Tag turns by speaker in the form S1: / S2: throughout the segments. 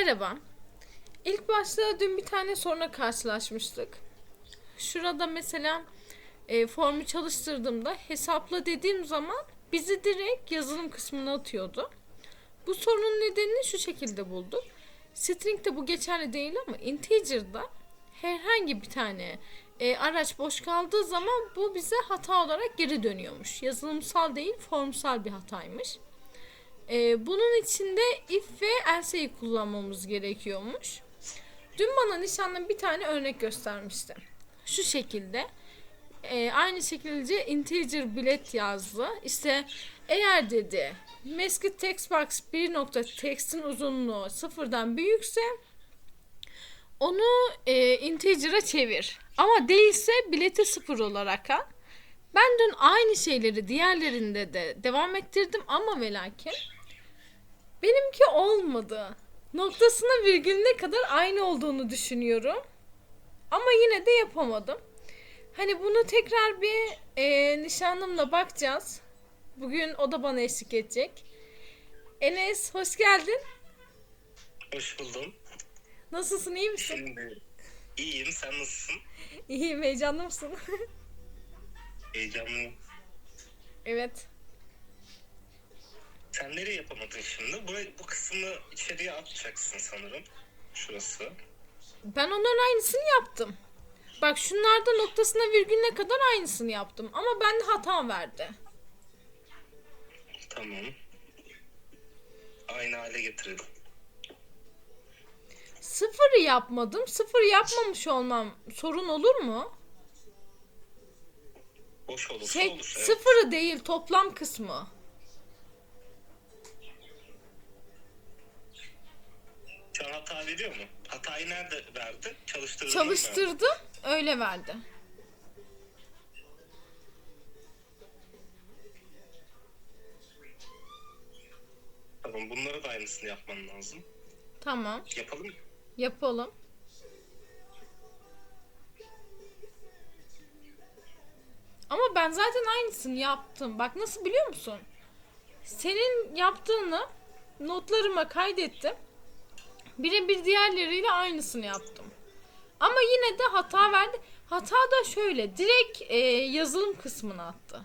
S1: Merhaba. İlk başta dün bir tane soruna karşılaşmıştık. Şurada mesela e, formu çalıştırdığımda hesapla dediğim zaman bizi direkt yazılım kısmına atıyordu. Bu sorunun nedenini şu şekilde bulduk. String'de bu geçerli değil ama integer'da herhangi bir tane e, araç boş kaldığı zaman bu bize hata olarak geri dönüyormuş. Yazılımsal değil, formsal bir hataymış. Ee, bunun içinde if ve else'yi kullanmamız gerekiyormuş. Dün bana nişanlım bir tane örnek göstermişti. Şu şekilde. Ee, aynı şekilde integer bilet yazdı. İşte eğer dedi Meskit text box bir nokta text'in uzunluğu sıfırdan büyükse onu e, integer'a çevir. Ama değilse bileti sıfır olarak al. Ben dün aynı şeyleri diğerlerinde de devam ettirdim ama ve lakin benimki olmadı. Noktasına virgülüne kadar aynı olduğunu düşünüyorum. Ama yine de yapamadım. Hani bunu tekrar bir e, nişanlımla bakacağız. Bugün o da bana eşlik edecek. Enes hoş geldin.
S2: Hoş buldum.
S1: Nasılsın iyi misin?
S2: Şimdi iyiyim. Sen nasılsın?
S1: İyiyim heyecanlı mısın?
S2: Heyecanlıyım.
S1: evet.
S2: Nereye yapamadın şimdi? Bu, bu kısmı içeriye atacaksın sanırım. Şurası.
S1: Ben onların aynısını yaptım. Bak şunlarda noktasına virgülüne kadar aynısını yaptım. Ama bende hata verdi.
S2: Tamam. Aynı hale getirelim.
S1: Sıfırı yapmadım. Sıfırı yapmamış olmam sorun olur mu?
S2: Boş olursa
S1: Şey,
S2: olur. evet.
S1: sıfırı değil toplam kısmı.
S2: An hata veriyor mu? Hatayı nerede verdi? Çalıştırdın mı?
S1: Çalıştırdım öyle verdi.
S2: Tamam bunları da aynısını yapman lazım.
S1: Tamam
S2: Yapalım mı?
S1: yapalım. Ama ben zaten aynısını yaptım. Bak nasıl biliyor musun? Senin yaptığını notlarıma kaydettim. Birebir diğerleriyle aynısını yaptım. Ama yine de hata verdi. Hata da şöyle. Direkt e, yazılım kısmına attı.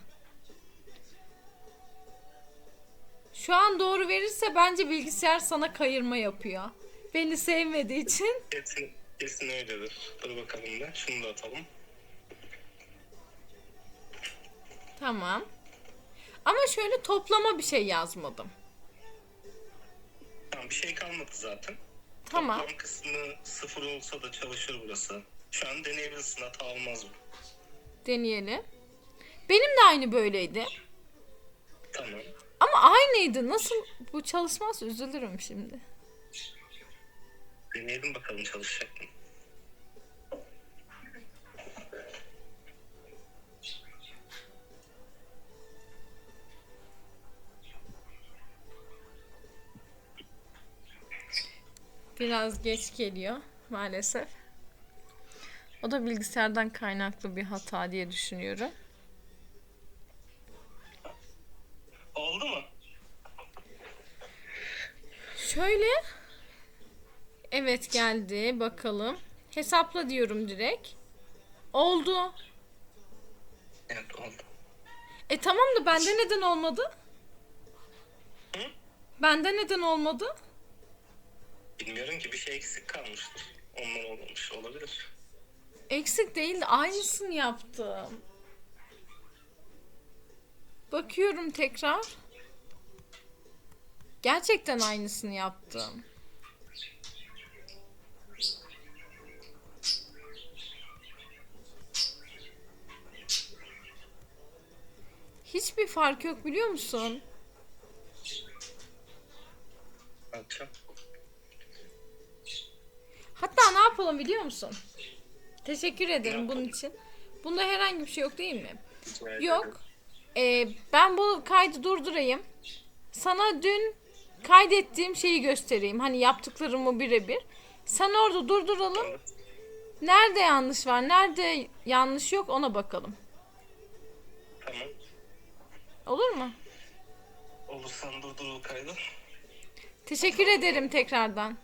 S1: Şu an doğru verirse bence bilgisayar sana kayırma yapıyor. Beni sevmediği için.
S2: Kesin, kesin öyledir. Dur bakalım da. Şunu da atalım.
S1: Tamam. Ama şöyle toplama bir şey yazmadım.
S2: Tamam bir şey kalmadı zaten.
S1: Tamam.
S2: Toplam kısmı sıfır olsa da çalışır burası. Şu an deneyebilirsin hata olmaz mı?
S1: Deneyelim. Benim de aynı böyleydi.
S2: Tamam.
S1: Ama aynıydı. Nasıl bu çalışmazsa üzülürüm şimdi.
S2: Deneyelim bakalım çalışacak mı?
S1: Biraz geç geliyor maalesef. O da bilgisayardan kaynaklı bir hata diye düşünüyorum.
S2: Oldu mu?
S1: Şöyle. Evet geldi. Bakalım. Hesapla diyorum direkt. Oldu.
S2: Evet oldu.
S1: E tamam da bende neden olmadı?
S2: Hı?
S1: Bende neden olmadı?
S2: Bilmiyorum ki bir şey eksik kalmıştır. Ondan olmamış olabilir.
S1: Eksik değil de aynısını yaptım. Bakıyorum tekrar. Gerçekten aynısını yaptım. Hiçbir fark yok biliyor musun?
S2: Akşam.
S1: Yapalım biliyor musun? Teşekkür ederim bunun için. Bunda herhangi bir şey yok değil mi? Yok. Ee, ben bu kaydı durdurayım. Sana dün kaydettiğim şeyi göstereyim. Hani yaptıklarımı birebir. Sen orada durduralım. Nerede yanlış var, nerede yanlış yok ona bakalım.
S2: Tamam.
S1: Olur mu?
S2: Olursan durdur o kaydı.
S1: Teşekkür ederim tekrardan.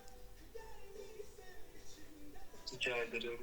S2: Rica ederim.